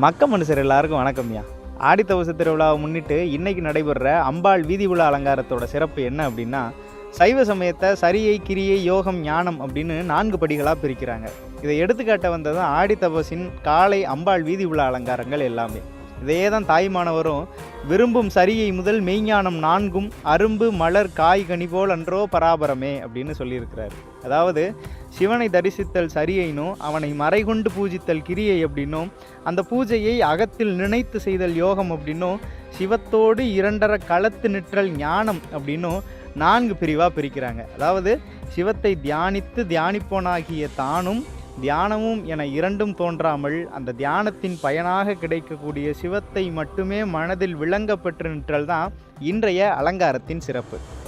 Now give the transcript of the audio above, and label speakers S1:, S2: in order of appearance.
S1: மக்க மனுஷர் எல்லாருக்கும் வணக்கம்யா ஆடி தவச திருவிழாவை முன்னிட்டு இன்னைக்கு நடைபெறுற அம்பாள் வீதி உலா அலங்காரத்தோட சிறப்பு என்ன அப்படின்னா சைவ சமயத்தை சரியை கிரியை யோகம் ஞானம் அப்படின்னு நான்கு படிகளாக பிரிக்கிறாங்க. இதை எடுத்துக்காட்ட வந்ததும் ஆடி தபசின் காலை அம்பாள் வீதி உலா அலங்காரங்கள் எல்லாமே. இதையே தான் தாய்மானவரும் விரும்பும் சரியை முதல் மெய்ஞானம் நான்கும் அரும்பு மலர் காய் கனி போல் அன்றோ பராபரமே அப்படின்னு சொல்லியிருக்கிறாரு. அதாவது சிவனை தரிசித்தல் சரியைனும் அவனை மறைகொண்டு பூஜித்தல் கிரியை அப்படின்னும் அந்த பூஜையை அகத்தில் நினைத்து செய்தல் யோகம் அப்படின்னும் சிவத்தோடு இரண்டர களத்து நிற்றல் ஞானம் அப்படின்னும் நான்கு பிரிவாக பிரிக்கிறாங்க. அதாவது சிவத்தை தியானித்து தியானிப்போனாகிய தானும் தியானமும் என இரண்டும் தோன்றாமல் அந்த தியானத்தின் பயனாக கிடைக்கக்கூடிய சிவத்தை மட்டுமே மனதில் விளங்க பெற்று நிற்றல் தான் இன்றைய அலங்காரத்தின் சிறப்பு.